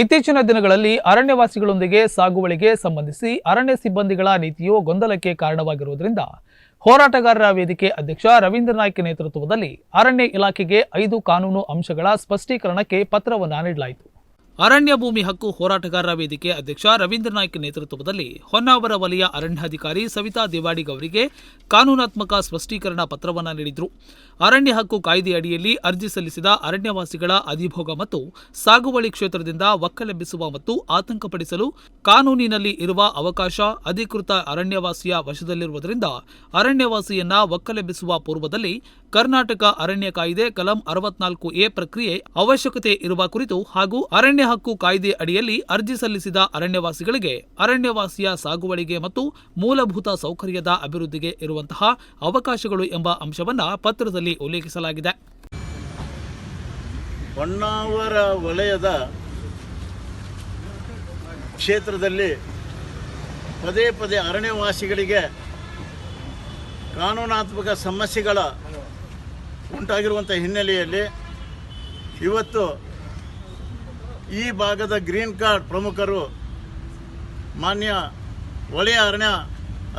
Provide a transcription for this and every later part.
ಇತ್ತೀಚಿನ ದಿನಗಳಲ್ಲಿ ಅರಣ್ಯವಾಸಿಗಳೊಂದಿಗೆ ಸಾಗುವಳಿಗೆ ಸಂಬಂಧಿಸಿ ಅರಣ್ಯ ಸಿಬ್ಬಂದಿಗಳ ನೀತಿಯು ಗೊಂದಲಕ್ಕೆ ಕಾರಣವಾಗಿರುವುದರಿಂದ ಹೋರಾಟಗಾರರ ವೇದಿಕೆ ಅಧ್ಯಕ್ಷ ರವೀಂದ್ರ ನಾಯ್ಕ ನೇತೃತ್ವದಲ್ಲಿ ಅರಣ್ಯ ಇಲಾಖೆಗೆ ಐದು ಕಾನೂನು ಅಂಶಗಳ ಸ್ಪಷ್ಟೀಕರಣಕ್ಕೆ ಪತ್ರವನ್ನು ನೀಡಲಾಯಿತು. ಅರಣ್ಯ ಭೂಮಿ ಹಕ್ಕು ಹೋರಾಟಗಾರರ ವೇದಿಕೆ ಅಧ್ಯಕ್ಷ ರವೀಂದ್ರ ನಾಯ್ಕ ನೇತೃತ್ವದಲ್ಲಿ ಹೊನ್ನಾವರ ವಲಯ ಅರಣ್ಯಾಧಿಕಾರಿ ಸವಿತಾ ದೇವಾಡಿಗ್ ಅವರಿಗೆ ಕಾನೂನಾತ್ಮಕ ಸ್ಪಷ್ಟೀಕರಣ ಪತ್ರವನ್ನು ನೀಡಿದರು. ಅರಣ್ಯ ಹಕ್ಕು ಕಾಯ್ದೆ ಅಡಿಯಲ್ಲಿ ಅರ್ಜಿ ಸಲ್ಲಿಸಿದ ಅರಣ್ಯವಾಸಿಗಳ ಅಧಿಭೋಗ ಮತ್ತು ಸಾಗುವಳಿ ಕ್ಷೇತ್ರದಿಂದ ಒಕ್ಕಲೆಬ್ಬಿಸುವ ಮತ್ತು ಆತಂಕಪಡಿಸಲು ಕಾನೂನಿನಲ್ಲಿ ಇರುವ ಅವಕಾಶ ಅಧಿಕೃತ ಅರಣ್ಯವಾಸಿಯ ವಶದಲ್ಲಿರುವುದರಿಂದ ಅರಣ್ಯವಾಸಿಯನ್ನ ಒಕ್ಕಲೆಬ್ಬಿಸುವ ಪೂರ್ವದಲ್ಲಿ ಕರ್ನಾಟಕ ಅರಣ್ಯ ಕಾಯ್ದೆ ಕಲಂ ಅರವತ್ನಾಲ್ಕು ಎ ಪ್ರಕ್ರಿಯೆ ಅವಶ್ಯಕತೆ ಇರುವ ಕುರಿತು ಹಾಗೂ ಅರಣ್ಯ ಹಕ್ಕು ಕಾಯ್ದೆ ಅಡಿಯಲ್ಲಿ ಅರ್ಜಿ ಸಲ್ಲಿಸಿದ ಅರಣ್ಯವಾಸಿಗಳಿಗೆ ಅರಣ್ಯವಾಸಿಯ ಸಾಗುವಳಿಗೆ ಮತ್ತು ಮೂಲಭೂತ ಸೌಕರ್ಯದ ಅಭಿವೃದ್ಧಿಗೆ ಇರುವಂತಹ ಅವಕಾಶಗಳು ಎಂಬ ಅಂಶವನ್ನು ಪತ್ರದಲ್ಲಿ ಉಲ್ಲೇಖಿಸಲಾಗಿದೆ. ಹೊನ್ನಾವರ ವಲಯದ ಕ್ಷೇತ್ರದಲ್ಲಿ ಪದೇ ಪದೇ ಅರಣ್ಯವಾಸಿಗಳಿಗೆ ಕಾನೂನಾತ್ಮಕ ಸಮಸ್ಯೆಗಳ ಉಂಟಾಗಿರುವಂಥ ಹಿನ್ನೆಲೆಯಲ್ಲಿ ಇವತ್ತು ಈ ಭಾಗದ ಗ್ರೀನ್ ಕಾರ್ಡ್ ಪ್ರಮುಖರು ಮಾನ್ಯ ವಲಯ ಅರಣ್ಯ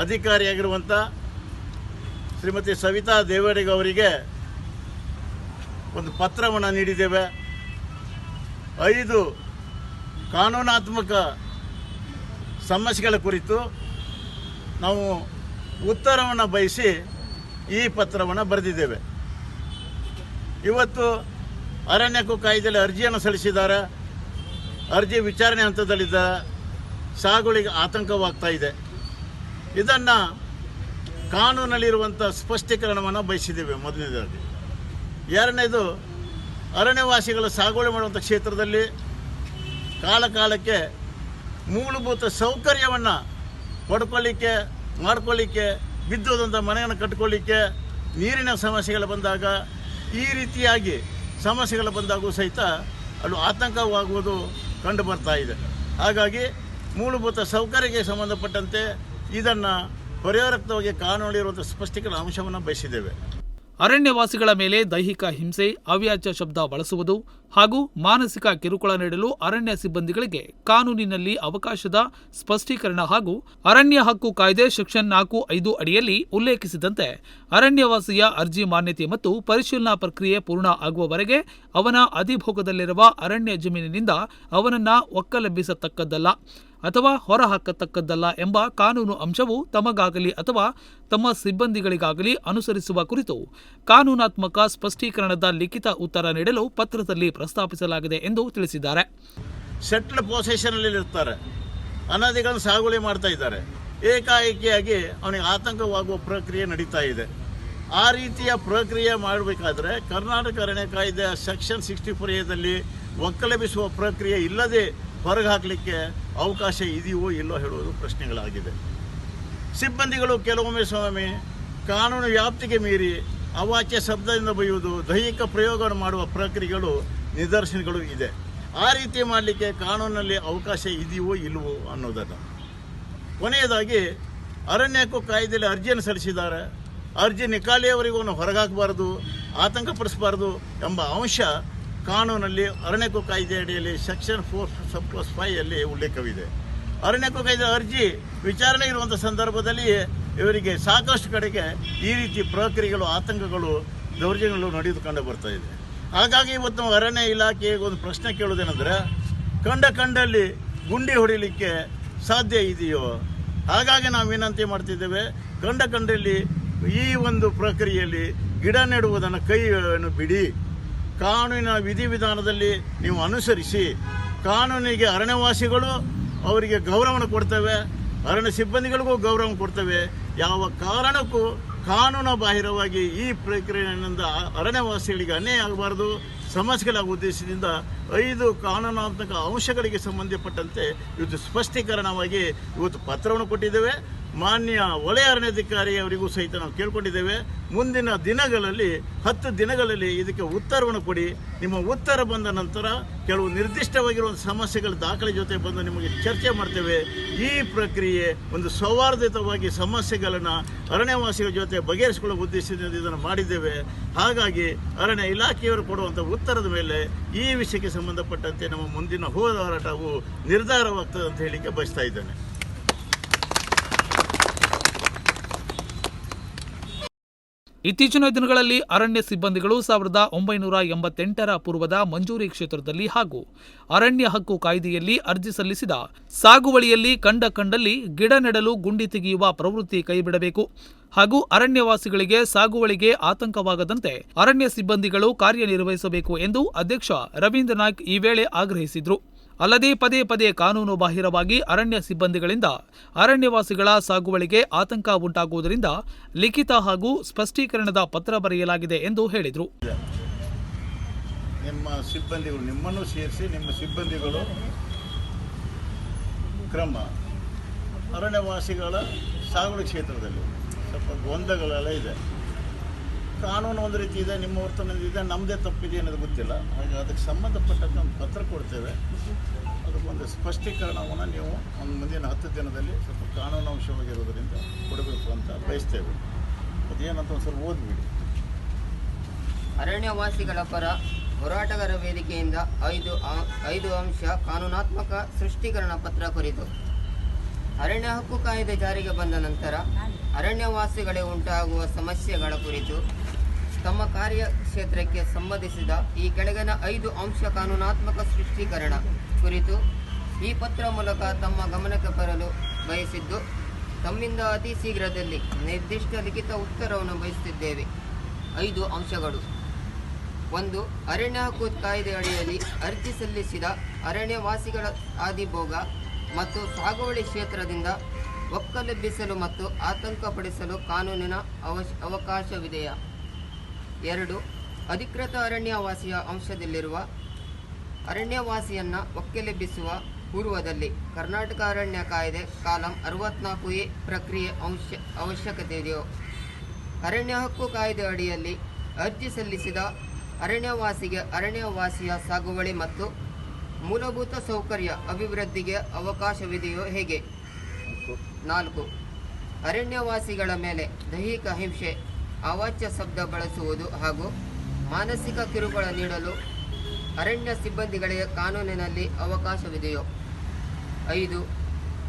ಅಧಿಕಾರಿಯಾಗಿರುವಂಥ ಶ್ರೀಮತಿ ಸವಿತಾ ದೇವಡಿಗ ಅವರಿಗೆ ಒಂದು ಪತ್ರವನ್ನು ನೀಡಿದ್ದೇವೆ. ಐದು ಕಾನೂನಾತ್ಮಕ ಸಮಸ್ಯೆಗಳ ಕುರಿತು ನಾವು ಉತ್ತರವನ್ನು ಬಯಸಿ ಈ ಪತ್ರವನ್ನು ಬರೆದಿದ್ದೇವೆ. ಇವತ್ತು ಅರಣ್ಯಕ್ಕೂ ಕಾಯ್ದೆಯಲ್ಲಿ ಅರ್ಜಿಯನ್ನು ಸಲ್ಲಿಸಿದ್ದಾರೆ. ಅರ್ಜಿ ವಿಚಾರಣೆ ಹಂತದಲ್ಲಿದ್ದ ಸಾಗುಳಿಗೆ ಆತಂಕವಾಗ್ತಾ ಇದೆ. ಇದನ್ನು ಕಾನೂನಲ್ಲಿರುವಂಥ ಸ್ಪಷ್ಟೀಕರಣವನ್ನು ಬಯಸಿದ್ದೇವೆ ಮೊದಲನೇದಾಗಿ. ಎರಡನೇದು, ಅರಣ್ಯವಾಸಿಗಳ ಸಾಗುವಳಿ ಮಾಡುವಂಥ ಕ್ಷೇತ್ರದಲ್ಲಿ ಕಾಲಕಾಲಕ್ಕೆ ಮೂಲಭೂತ ಸೌಕರ್ಯವನ್ನು ಪಡ್ಕೊಳ್ಳಿಕ್ಕೆ, ಮಾಡ್ಕೊಳ್ಳಿಕ್ಕೆ ಬಿದ್ದೋದಂಥ ಮನೆಯನ್ನು ಕಟ್ಕೊಳ್ಳಿಕ್ಕೆ ನೀರಿನ ಸಮಸ್ಯೆಗಳು ಬಂದಾಗ ಈ ರೀತಿಯಾಗಿ ಸಮಸ್ಯೆಗಳು ಬಂದಾಗೂ ಸಹಿತ ಅದು ಆತಂಕವಾಗುವುದು ಕಂಡು ಬರ್ತಾ ಇದೆ. ಹಾಗಾಗಿ ಮೂಲಭೂತ ಸೌಕರ್ಯಕ್ಕೆ ಸಂಬಂಧಪಟ್ಟಂತೆ ಇದನ್ನು ಪರಿಹಾರಕ್ತವಾಗಿ ಕಾನೂನಿರುವಂಥ ಸ್ಪಷ್ಟೀಕರಣ ಅಂಶವನ್ನು ಬಯಸಿದ್ದೇವೆ. ಅರಣ್ಯವಾಸಿಗಳ ಮೇಲೆ ದೈಹಿಕ ಹಿಂಸೆ, ಅವ್ಯಾಜ್ಯ ಶಬ್ದ ಬಳಸುವುದು ಹಾಗೂ ಮಾನಸಿಕ ಕಿರುಕುಳ ನೀಡಲು ಅರಣ್ಯ ಸಿಬ್ಬಂದಿಗಳಿಗೆ ಕಾನೂನಿನಲ್ಲಿ ಅವಕಾಶದ ಸ್ಪಷ್ಟೀಕರಣ ಹಾಗೂ ಅರಣ್ಯ ಹಕ್ಕು ಕಾಯ್ದೆ ಸೆಕ್ಷನ್ ನಾಲ್ಕು ಐದು ಅಡಿಯಲ್ಲಿ ಉಲ್ಲೇಖಿಸಿದಂತೆ ಅರಣ್ಯವಾಸಿಯ ಅರ್ಜಿ ಮಾನ್ಯತೆ ಮತ್ತು ಪರಿಶೀಲನಾ ಪ್ರಕ್ರಿಯೆ ಪೂರ್ಣ ಆಗುವವರೆಗೆ ಅವನ ಅಧಿಭೋಗದಲ್ಲಿರುವ ಅರಣ್ಯ ಜಮೀನಿನಿಂದ ಅವನನ್ನ ಒಕ್ಕಲೆಬ್ಬಿಸತಕ್ಕದ್ದಲ್ಲ. ಅಥವಾ ಹೊರಹಾಕತಕ್ಕದ್ದಲ್ಲ ಎಂಬ ಕಾನೂನು ಅಂಶವು ತಮಗಾಗಲಿ ಅಥವಾ ತಮ್ಮ ಸಿಬ್ಬಂದಿಗಳಿಗಾಗಲಿ ಅನುಸರಿಸುವ ಕುರಿತು ಕಾನೂನಾತ್ಮಕ ಸ್ಪಷ್ಟೀಕರಣದ ಲಿಖಿತ ಉತ್ತರ ನೀಡಲು ಪತ್ರದಲ್ಲಿ ಪ್ರಸ್ತಾಪಿಸಲಾಗಿದೆ ಎಂದು ತಿಳಿಸಿದ್ದಾರೆ. ಸೆಟ್ಲ್ ಪೊಸೆಷನಲ್ಲಿ ಅನಾದಿಗಳನ್ನು ಸಾಗುವಳಿ ಮಾಡ್ತಾ ಇದ್ದಾರೆ. ಏಕಾಏಕಿಯಾಗಿ ಅವನಿಗೆ ಆತಂಕವಾಗುವ ಪ್ರಕ್ರಿಯೆ ನಡೀತಾ ಇದೆ. ಆ ರೀತಿಯ ಪ್ರಕ್ರಿಯೆ ಮಾಡಬೇಕಾದ್ರೆ ಕರ್ನಾಟಕ ಅರಣ್ಯ ಕಾಯ್ದೆ ಸೆಕ್ಷನ್ ಸಿಕ್ಸ್ಟಿ ಫೋರ್ ಎದಲ್ಲಿ ಒಕ್ಕಲೆಬಿಸುವ ಪ್ರಕ್ರಿಯೆ ಇಲ್ಲದೆ ಹೊರಗೆ ಹಾಕಲಿಕ್ಕೆ ಅವಕಾಶ ಇದೆಯೋ ಇಲ್ಲೋ ಹೇಳುವುದು ಪ್ರಶ್ನೆಗಳಾಗಿದೆ ಸಿಬ್ಬಂದಿಗಳು ಕೆಲವೊಮ್ಮೆ ಸ್ವಾಮಿ, ಕಾನೂನು ವ್ಯಾಪ್ತಿಗೆ ಮೀರಿ ಅವಾಚ್ಯ ಶಬ್ದದಿಂದ ಬೈಯುವುದು ದೈಹಿಕ ಪ್ರಯೋಗವನ್ನು ಮಾಡುವ ಪ್ರಕ್ರಿಯೆಗಳು, ನಿದರ್ಶನಗಳು ಇದೆ. ಆ ರೀತಿ ಮಾಡಲಿಕ್ಕೆ ಕಾನೂನಲ್ಲಿ ಅವಕಾಶ ಇದೆಯೋ ಇಲ್ಲವೋ ಅನ್ನೋದನ್ನು. ಕೊನೆಯದಾಗಿ, ಅರಣ್ಯಕ್ಕೂ ಕಾಯ್ದೆಯಲ್ಲಿ ಅರ್ಜಿಯನ್ನು ಸಲ್ಲಿಸಿದ್ದಾರೆ. ಅರ್ಜಿ ನಿಕಾಲಿಯವರಿಗೂ ಹೊರಗಾಕಬಾರ್ದು ಆತಂಕಪಡಿಸಬಾರ್ದು ಎಂಬ ಅಂಶ ಕಾನೂನಲ್ಲಿ ಅರಣ್ಯಕ್ಕೂ ಕಾಯ್ದೆ ಅಡಿಯಲ್ಲಿ ಸೆಕ್ಷನ್ ಫೋರ್ ಸಬ್ ಪ್ಲಸ್ ಫೈಯಲ್ಲಿ ಉಲ್ಲೇಖವಿದೆ ಅರಣ್ಯಕ್ಕೂ ಕಾಯ್ದೆ ಅರ್ಜಿ ವಿಚಾರಣೆ ಇರುವಂಥ ಸಂದರ್ಭದಲ್ಲಿ ಇವರಿಗೆ ಸಾಕಷ್ಟು ಕಡೆಗೆ ಈ ರೀತಿ ಪ್ರಕ್ರಿಯೆಗಳು, ಆತಂಕಗಳು, ದೌರ್ಜನ್ಯಗಳು ನಡೆದು ಕಂಡು ಬರ್ತಾ ಇದೆ. ಹಾಗಾಗಿ ಇವತ್ತು ಅರಣ್ಯ ಇಲಾಖೆಗೆ ಒಂದು ಪ್ರಶ್ನೆ ಕೇಳೋದೇನೆಂದರೆ ಕಂಡ ಕಂಡಲ್ಲಿ ಗುಂಡಿ ಹೊಡಿಲಿಕ್ಕೆ ಸಾಧ್ಯ ಇದೆಯೋ? ಹಾಗಾಗಿ ನಾವು ವಿನಂತಿ ಮಾಡ್ತಿದ್ದೇವೆ, ಕಂಡ ಕಂಡಲ್ಲಿ ಈ ಒಂದು ಪ್ರಕ್ರಿಯೆಯಲ್ಲಿ ಗಿಡ ನೆಡುವುದನ್ನು ಕೈಯನ್ನು ಬಿಡಿ. ಕಾನೂನಿನ ವಿಧಿವಿಧಾನದಲ್ಲಿ ನೀವು ಅನುಸರಿಸಿ ಕಾನೂನಿಗೆ ಅರಣ್ಯವಾಸಿಗಳು ಅವರಿಗೆ ಗೌರವನ ಕೊಡ್ತೇವೆ, ಅರಣ್ಯ ಸಿಬ್ಬಂದಿಗಳಿಗೂ ಗೌರವ ಕೊಡ್ತೇವೆ. ಯಾವ ಕಾರಣಕ್ಕೂ ಕಾನೂನು ಬಾಹಿರವಾಗಿ ಈ ಪ್ರಕ್ರಿಯೆಯಿಂದ ಅರಣ್ಯವಾಸಿಗಳಿಗೆ ಅನ್ಯಾಯ ಆಗಬಾರದು. ಸಮಸ್ಯೆಗಳ ಉದ್ದೇಶದಿಂದ ಐದು ಕಾನೂನಾತ್ಮಕ ಅಂಶಗಳಿಗೆ ಸಂಬಂಧಪಟ್ಟಂತೆ ಇವತ್ತು ಸ್ಪಷ್ಟೀಕರಣವಾಗಿ ಇವತ್ತು ಪತ್ರವನ್ನು ಕೊಟ್ಟಿದ್ದೇವೆ. ಮಾನ್ಯ ವಲಯ ಅರಣ್ಯಾಧಿಕಾರಿ ಅವರಿಗೂ ಸಹಿತ ನಾವು ಕೇಳ್ಕೊಂಡಿದ್ದೇವೆ. ಮುಂದಿನ ದಿನಗಳಲ್ಲಿ, ಹತ್ತು ದಿನಗಳಲ್ಲಿ ಇದಕ್ಕೆ ಉತ್ತರವನ್ನು ಕೊಡಿ. ನಿಮ್ಮ ಉತ್ತರ ಬಂದ ನಂತರ ಕೆಲವು ನಿರ್ದಿಷ್ಟವಾಗಿರುವ ಸಮಸ್ಯೆಗಳ ದಾಖಲೆ ಜೊತೆ ಬಂದು ನಿಮಗೆ ಚರ್ಚೆ ಮಾಡ್ತೇವೆ. ಈ ಪ್ರಕ್ರಿಯೆ ಒಂದು ಸೌಹಾರ್ದಿತವಾಗಿ ಸಮಸ್ಯೆಗಳನ್ನು ಅರಣ್ಯವಾಸಿಗಳ ಜೊತೆ ಬಗೆಹರಿಸಿಕೊಳ್ಳುವ ಉದ್ದೇಶದಿಂದ ಇದನ್ನು ಮಾಡಿದ್ದೇವೆ. ಹಾಗಾಗಿ ಅರಣ್ಯ ಇಲಾಖೆಯವರು ಕೊಡುವಂಥ ಉತ್ತರದ ಮೇಲೆ ಈ ವಿಷಯಕ್ಕೆ ಸಂಬಂಧಪಟ್ಟಂತೆ ನಮ್ಮ ಮುಂದಿನ ಹೋರಾಟವು ನಿರ್ಧಾರವಾಗ್ತದೆ ಅಂತ ಹೇಳಿಕ್ಕೆ ಬಯಸ್ತಾ ಇದ್ದೇನೆ. ಇತ್ತೀಚಿನ ದಿನಗಳಲ್ಲಿ ಅರಣ್ಯ ಸಿಬ್ಬಂದಿಗಳು ಸಾವಿರದ ಒಂಬೈನೂರ ಎಂಬತ್ತೆಂಟರ ಪೂರ್ವದ ಮಂಜೂರಿ ಕ್ಷೇತ್ರದಲ್ಲಿ ಹಾಗೂ ಅರಣ್ಯ ಹಕ್ಕು ಕಾಯ್ದೆಯಲ್ಲಿ ಅರ್ಜಿ ಸಲ್ಲಿಸಿದ ಸಾಗುವಳಿಯಲ್ಲಿ ಕಂಡ ಕಂಡಲ್ಲಿ ಗಿಡ ನೆಡಲು ಗುಂಡಿ ತೆಗೆಯುವ ಪ್ರವೃತ್ತಿ ಕೈಬಿಡಬೇಕು ಹಾಗೂ ಅರಣ್ಯವಾಸಿಗಳಿಗೆ ಸಾಗುವಳಿಗೆ ಆತಂಕವಾಗದಂತೆ ಅರಣ್ಯ ಸಿಬ್ಬಂದಿಗಳು ಕಾರ್ಯನಿರ್ವಹಿಸಬೇಕು ಎಂದು ಅಧ್ಯಕ್ಷ ರವೀಂದ್ರನಾಥ್ ಈ ವೇಳೆ ಆಗ್ರಹಿಸಿದರು. ಅಲ್ಲದೆ ಪದೇ ಪದೇ ಕಾನೂನು ಬಾಹಿರವಾಗಿ ಅರಣ್ಯ ಸಿಬ್ಬಂದಿಗಳಿಂದ ಅರಣ್ಯವಾಸಿಗಳ ಸಾಗುವಳಿಗೆ ಆತಂಕ ಉಂಟಾಗುವುದರಿಂದ ಲಿಖಿತ ಹಾಗೂ ಸ್ಪಷ್ಟೀಕರಣದ ಪತ್ರ ಬರೆಯಲಾಗಿದೆ ಎಂದು ಹೇಳಿದರು. ನಿಮ್ಮ ಸಿಬ್ಬಂದಿಗಳು ನಿಮ್ಮನ್ನು ಸೇರಿಸಿ ನಿಮ್ಮ ಸಿಬ್ಬಂದಿಗಳು ಕ್ರಮ ಅರಣ್ಯವಾಸಿಗಳ ಸಾಗುವಳಿ ಕ್ಷೇತ್ರದಲ್ಲಿ ಸ್ವಲ್ಪ ಗೊಂದಗಳೆಲ್ಲ ಇದೆ. ಕಾನೂನು ಒಂದು ರೀತಿ ಇದೆ, ನಿಮ್ಮ ವರ್ತನೆ ಇದೆ ನಮ್ಮದೇ ತಪ್ಪಿದೆ ಅನ್ನೋದು ಗೊತ್ತಿಲ್ಲ. ಹಾಗೆ ಅದಕ್ಕೆ ಸಂಬಂಧಪಟ್ಟಂತೆ ಒಂದು ಪತ್ರ ಕೊಡ್ತೇವೆ. ಅದಕ್ಕೊಂದು ಸ್ಪಷ್ಟೀಕರಣವನ್ನು ನೀವು ಒಂದು ಮುಂದಿನ ಹತ್ತು ದಿನದಲ್ಲಿ ಸ್ವಲ್ಪ ಕಾನೂನು ಅಂಶವಾಗಿರೋದರಿಂದ ಕೊಡಬೇಕು ಅಂತ ಬಯಸ್ತೇವೆ. ಅದೇನಂತ ಒಂದು ಸ್ವಲ್ಪ ಓದ್ಬಿಡಿ. ಅರಣ್ಯವಾಸಿಗಳ ಪರ ಹೋರಾಟಗಾರ ವೇದಿಕೆಯಿಂದ ಐದು ಐದು ಅಂಶ ಕಾನೂನಾತ್ಮಕ ಸೃಷ್ಟೀಕರಣ ಪತ್ರ ಕುರಿತು. ಅರಣ್ಯ ಹಕ್ಕು ಕಾಯ್ದೆ ಜಾರಿಗೆ ಬಂದ ನಂತರ ಅರಣ್ಯವಾಸಿಗಳೇ ಉಂಟಾಗುವ ಸಮಸ್ಯೆಗಳ ಕುರಿತು ತಮ್ಮ ಕಾರ್ಯಕ್ಷೇತ್ರಕ್ಕೆ ಸಂಬಂಧಿಸಿದ ಈ ಕೆಳಗಿನ ಐದು ಅಂಶ ಕಾನೂನಾತ್ಮಕ ಸೃಷ್ಟೀಕರಣ ಕುರಿತು ಈ ಪತ್ರ ಮೂಲಕ ತಮ್ಮ ಗಮನಕ್ಕೆ ಬರಲು ಬಯಸಿದ್ದು, ತಮ್ಮಿಂದ ಅತಿ ಶೀಘ್ರದಲ್ಲಿ ನಿರ್ದಿಷ್ಟ ಲಿಖಿತ ಉತ್ತರವನ್ನು ಬಯಸುತ್ತಿದ್ದೇವೆ. ಐದು ಅಂಶಗಳು. ಒಂದು, ಅರಣ್ಯ ಹಕ್ಕು ಕಾಯ್ದೆ ಅಡಿಯಲ್ಲಿ ಅರ್ಜಿ ಸಲ್ಲಿಸಿದ ಅರಣ್ಯವಾಸಿಗಳ ಆದಿಭೋಗ ಮತ್ತು ಸಾಗುವಳಿ ಕ್ಷೇತ್ರದಿಂದ ಒಕ್ಕಲೆಬ್ಬಿಸಲು ಮತ್ತು ಆತಂಕಪಡಿಸಲು ಕಾನೂನಿನ ಅವಶ್, ಅವಕಾಶವಿದೆಯಾ? ಎರಡು, ಅಧಿಕೃತ ಅರಣ್ಯವಾಸಿಯ ಅಂಶದಲ್ಲಿರುವ ಅರಣ್ಯವಾಸಿಯನ್ನು ಒಕ್ಕೆಲೆಬ್ಬಿಸುವ ಪೂರ್ವದಲ್ಲಿ ಕರ್ನಾಟಕ ಅರಣ್ಯ ಕಾಯ್ದೆ ಕಾಲಂ ಅರವತ್ನಾಲ್ಕು ಎ ಪ್ರಕ್ರಿಯೆ ಅಂಶ ಅವಶ್ಯಕತೆ ಇದೆಯೋ ಅರಣ್ಯ ಹಕ್ಕು ಕಾಯ್ದೆ ಅಡಿಯಲ್ಲಿ ಅರ್ಜಿ ಸಲ್ಲಿಸಿದ ಅರಣ್ಯವಾಸಿಗೆ ಅರಣ್ಯವಾಸಿಯ ಸಾಗುವಳಿ ಮತ್ತು ಮೂಲಭೂತ ಸೌಕರ್ಯ ಅಭಿವೃದ್ಧಿಗೆ ಅವಕಾಶವಿದೆಯೋ ಹೇಗೆ? ನಾಲ್ಕು, ಅರಣ್ಯವಾಸಿಗಳ ಮೇಲೆ ದೈಹಿಕ ಹಿಂಸೆ ಅವಾಚ್ಯ ಶಬ್ದ ಬಳಸುವುದು ಹಾಗೂ ಮಾನಸಿಕ ಕಿರುಕುಳ ನೀಡಲು ಅರಣ್ಯ ಸಿಬ್ಬಂದಿಗಳಿಗೆ ಕಾನೂನಿನಲ್ಲಿ ಅವಕಾಶವಿದೆಯೋ? ಐದು,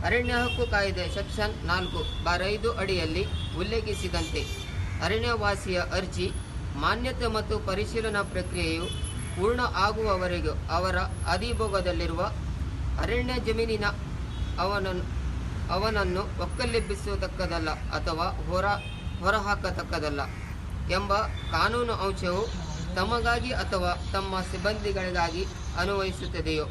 ಅರಣ್ಯ ಹಕ್ಕು ಕಾಯ್ದೆ ಸೆಕ್ಷನ್ ನಾಲ್ಕು ಬಾರ್ ಐದು ಅಡಿಯಲ್ಲಿ ಉಲ್ಲೇಖಿಸಿದಂತೆ ಅರಣ್ಯವಾಸಿಯ ಅರ್ಜಿ, ಮಾನ್ಯತೆ ಮತ್ತು ಪರಿಶೀಲನಾ ಪ್ರಕ್ರಿಯೆಯು ಪೂರ್ಣ ಆಗುವವರೆಗೂ ಅವರ ಅಧಿಭೋಗದಲ್ಲಿರುವ ಅರಣ್ಯ ಜಮೀನಿನ ಅವನನ್ನು ಅವನನ್ನು ಒಕ್ಕಲೆಬ್ಬಿಸತಕ್ಕದಲ್ಲ ಅಥವಾ ಹೊರ ಹೊರಹಾಕತಕ್ಕದಲ್ಲ ಎಂಬ ಕಾನೂನು ಅಂಶವು ತಮಗಾಗಿ ಅಥವಾ ತಮ್ಮ ಸಿಬ್ಬಂದಿಗಳಿಗಾಗಿ ಅನ್ವಯಿಸುತ್ತದೆಯೋ?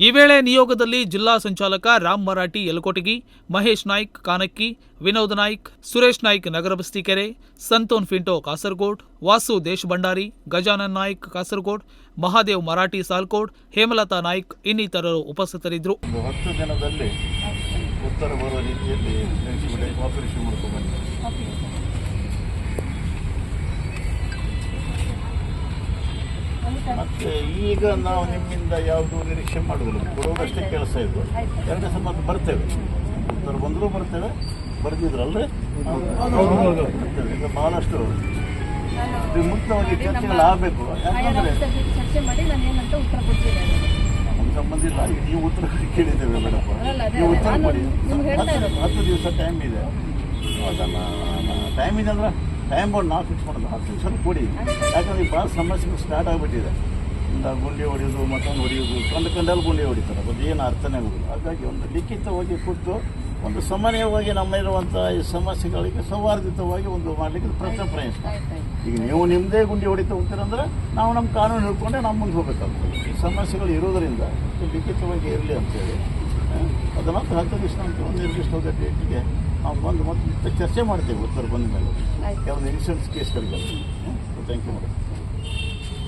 ಈ ವೇಳೆ ನಿಯೋಗದಲ್ಲಿ ಜಿಲ್ಲಾ ಸಂಚಾಲಕ ರಾಮ್ ಮರಾಠಿ ಯಲಕೋಟಗಿ ಮಹೇಶ್ ನಾಯ್ಕ್ ಕಾನಕ್ಕಿ ವಿನೋದ್ ನಾಯ್ಕ್ ಸುರೇಶ್ ನಾಯ್ಕ್ ನಗರ ಬಸ್ತಿಕೆರೆ ಸಂತೋನ್ ಫಿಂಟೋ ಕಾಸರಗೋಡ್ ವಾಸು ದೇಶ್ ಭಂಡಾರಿ ಗಜಾನನ್ ನಾಯ್ಕ್ ಕಾಸರಗೋಡ್ ಮಹಾದೇವ್ ಮರಾಠಿ ಸಾಲ್ಕೋಡ್ ಹೇಮಲತಾ ನಾಯ್ಕ್ ಇನ್ನಿತರರು ಉಪಸ್ಥಿತರಿದ್ದರು. ಹತ್ತು ದಿನದಲ್ಲಿ ಉತ್ತರ ಬರುವ ರೀತಿಯಲ್ಲಿ ಈಗ ನಾವು ನಿಮ್ಮಿಂದ ಯಾವುದು ನಿರೀಕ್ಷೆ ಮಾಡುವುದಿಲ್ಲ. ಕೊಡುವುದಷ್ಟೇ ಕೆಲಸ ಇದು. ಎರಡನೇ ಸಂಬಂಧ ಬರ್ತೇವೆ. ಉತ್ತರ ಬಂದರೂ ಬರ್ತೇವೆ. ಬರ್ದಿದ್ರಲ್ರಿ? ಬರ್ತೇವೆ. ಈಗ ಬಹಳಷ್ಟು ಮುಕ್ತವಾಗಿ ಚರ್ಚೆಗಳು ಆಗಬೇಕು. ಯಾಕಂದ್ರೆ ನಮ್ಮ ಸಂಬಂಧ ಇಲ್ಲ ಈಗ ನೀವು ಉತ್ತರ ಕೇಳಿದ್ದೇವೆ ಮೇಡಮ್. ನೀವು ಉತ್ತರ ಕೊಡಿ. ಹತ್ತು ದಿವಸ ಟೈಮ್ ಇದೆ. ಅದನ್ನು ಟೈಮ್ ಇದೆ ಅಂದ್ರೆ ಟೈಮ್ ಬೋರ್ಡ್ ನಾವು ಫಿಕ್ಸ್ ಮಾಡೋದು. ಹತ್ತು ನಿಮಿಷ ಕೊಡಿ. ಯಾಕಂದ್ರೆ ಭಾಳ ಸಮಸ್ಯೆಗಳು ಸ್ಟಾರ್ಟ್ ಆಗಿಬಿಟ್ಟಿದೆ. ಗುಂಡಿ ಹೊಡೆಯೋದು ಮತ್ತೊಂದು ಹೊಡೆಯೋದು ಕಂಡು ಕಂಡಲ್ಲಿ ಗುಂಡಿ ಹೊಡಿತಾರೆ. ಅದು ಏನು ಅರ್ಥನೇ ಹೋಗಿಲ್ಲ ಹಾಗಾಗಿ ಒಂದು ಲಿಖಿತವಾಗಿ ಕೂತು ಒಂದು ಸಾಮಾನ್ಯವಾಗಿ ಇರುವಂಥ ಈ ಸಮಸ್ಯೆಗಳಿಗೆ ಸೌಹಾರ್ದಿತವಾಗಿ ಒಂದು ಮಾಡಲಿಕ್ಕೆ ಪ್ರಯತ್ನ ಪ್ರಯತ್ನ. ಈಗ ನೀವು ನಿಮ್ಮದೇ ಗುಂಡಿ ಹೊಡಿತಾ ಹೋಗ್ತೀರಂದ್ರೆ ನಾವು ನಮ್ಮ ಕಾನೂನು ಹಿಡ್ಕೊಂಡೆ ನಮ್ಮ ಮುಂದೆ ಹೋಗ್ಬೇಕಾಗ್ತದೆ. ಈ ಸಮಸ್ಯೆಗಳು ಇರೋದರಿಂದ ಲಿಖಿತವಾಗಿ ಇರಲಿ ಅಂತೇಳಿ ಆ, ಅದನ್ನ ಹತ್ತು ದಿವಸ ಅಂತ ಒಂದು ನಿರ್ದಿಷ್ಟವಾದ ಡೇಟಿಗೆ ನಾವು ಬಂದು ಮತ್ತೆ ಚರ್ಚೆ ಮಾಡ್ತೇವೆ ಉತ್ತರ ಬಂದ ಮೇಲೆ. ಯಾವುದೇ ಇನ್ಸೂರೆನ್ಸ್ ಇನ್ಶೂರೆನ್ಸ್ ಕೇಸ್ಗಳಿಗೆ ಥ್ಯಾಂಕ್ ಯು ಮೇಡಮ್ ಈ ಕಡೆ ಬರ್ರಿ. ಮುಂದೆ ಬರ್ರಿ.